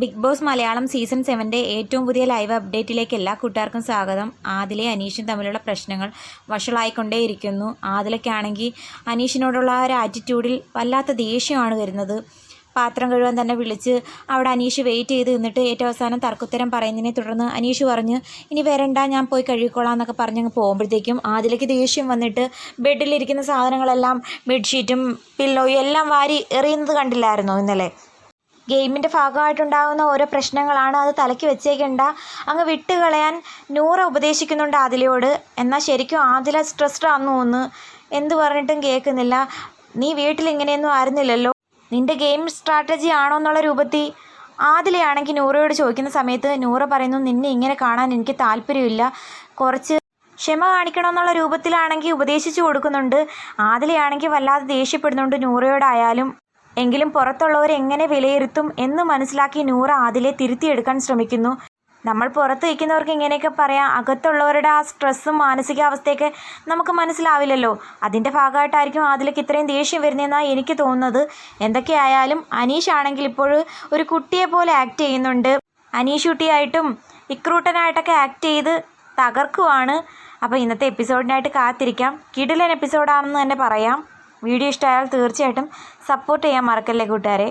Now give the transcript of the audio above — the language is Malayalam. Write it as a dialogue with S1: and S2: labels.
S1: ബിഗ് ബോസ് മലയാളം സീസൺ സെവന്റെ ഏറ്റവും പുതിയ ലൈവ് അപ്ഡേറ്റിലേക്ക് എല്ലാ കൂട്ടുകാർക്കും സ്വാഗതം. ആദിലെ അനീഷും തമ്മിലുള്ള പ്രശ്നങ്ങൾ വഷളായിക്കൊണ്ടേയിരിക്കുന്നു. ആദിലൊക്കെയാണെങ്കിൽ അനീഷിനോടുള്ള ആ ഒരു ആറ്റിറ്റ്യൂഡിൽ വല്ലാത്ത ദേഷ്യമാണ് വരുന്നത്. പാത്രം കഴുകാൻ തന്നെ വിളിച്ച് അവിടെ അനീഷ് വെയിറ്റ് ചെയ്ത് നിന്നിട്ട് ഏറ്റവും അവസാനം തർക്കുത്തരം പറയുന്നതിനെ തുടർന്ന് അനീഷ് പറഞ്ഞ് ഇനി വരണ്ട ഞാൻ പോയി കഴുകിക്കോളാം എന്നൊക്കെ പറഞ്ഞ് അങ്ങ് പോകുമ്പോഴത്തേക്കും ആദിലേക്ക് ദേഷ്യം വന്നിട്ട് ബെഡിലിരിക്കുന്ന സാധനങ്ങളെല്ലാം ബെഡ്ഷീറ്റും പില്ലോയും എല്ലാം വാരി എറിയുന്നത് കണ്ടില്ലായിരുന്നോ ഇന്നലെ? ഗെയിമിന്റെ ഭാഗമായിട്ടുണ്ടാകുന്ന ഓരോ പ്രശ്നങ്ങളാണ് അത് തലയ്ക്ക് വെച്ചേക്കണ്ട. അങ്ങ് വിട്ടുകളയാൻ നൂറ ഉപദേശിക്കുന്നുണ്ട് ആദിലയോട്. എന്നാൽ ശരിക്കും ആദില സ്ട്രെസ്ഡ് ആണെന്ന് തോന്നുന്നു എന്ത് പറഞ്ഞിട്ടും കേൾക്കുന്നില്ല. നീ വീട്ടിൽ ഇങ്ങനെയൊന്നും ആയിരുന്നില്ലല്ലോ. നിന്റെ ഗെയിം സ്ട്രാറ്റജി ആണോ എന്നുള്ള രൂപത്തിൽ? ആദിലയാണെങ്കിൽ നൂറയോട് ചോദിക്കുന്ന സമയത്ത് നൂറ പറയുന്നു നിന്നെ ഇങ്ങനെ കാണാൻ എനിക്ക് താല്പര്യമില്ല. കുറച്ച് ക്ഷമ കാണിക്കണമെന്നുള്ള രൂപത്തിലാണെങ്കിൽ ഉപദേശിച്ചു കൊടുക്കുന്നുണ്ട്. ആദിലയാണെങ്കിൽ വല്ലാതെ ദേഷ്യപ്പെടുന്നുണ്ട് നൂറയോടായാലും. എങ്കിലും പുറത്തുള്ളവർ എങ്ങനെ വിലയിരുത്തും എന്ന് മനസ്സിലാക്കി നൂറ ആദിലെ തിരുത്തിയെടുക്കാൻ ശ്രമിക്കുന്നു. നമ്മൾ പുറത്ത് വയ്ക്കുന്നവർക്ക് ഇങ്ങനെയൊക്കെ പറയാം. അകത്തുള്ളവരുടെ ആ സ്ട്രെസ്സും മാനസികാവസ്ഥയൊക്കെ നമുക്ക് മനസ്സിലാവില്ലല്ലോ. അതിന്റെ ഭാഗമായിട്ടായിരിക്കും ആദിലേക്ക് ഇത്രയും ദേഷ്യം വരുന്നതെന്നാണ് എനിക്ക് തോന്നുന്നത്. എന്തൊക്കെയായാലും അനീഷ് ആണെങ്കിൽ ഇപ്പോൾ ഒരു കുട്ടിയെ പോലെ ആക്ട് ചെയ്യുന്നുണ്ട്. അനീഷ് കുട്ടിയായിട്ടും ഇക്രൂട്ടനായിട്ടൊക്കെ ആക്ട് ചെയ്ത് തകർക്കുവാണ്. അപ്പോൾ ഇന്നത്തെ എപ്പിസോഡിനായിട്ട് കാത്തിരിക്കാം. കിടിലൻ എപ്പിസോഡാണെന്ന് തന്നെ പറയാം. വീഡിയോ ഇഷ്ടമായാൽ തീർച്ചയായിട്ടും സപ്പോർട്ട് ചെയ്യാൻ മറക്കല്ലേ കൂട്ടുകാരെ.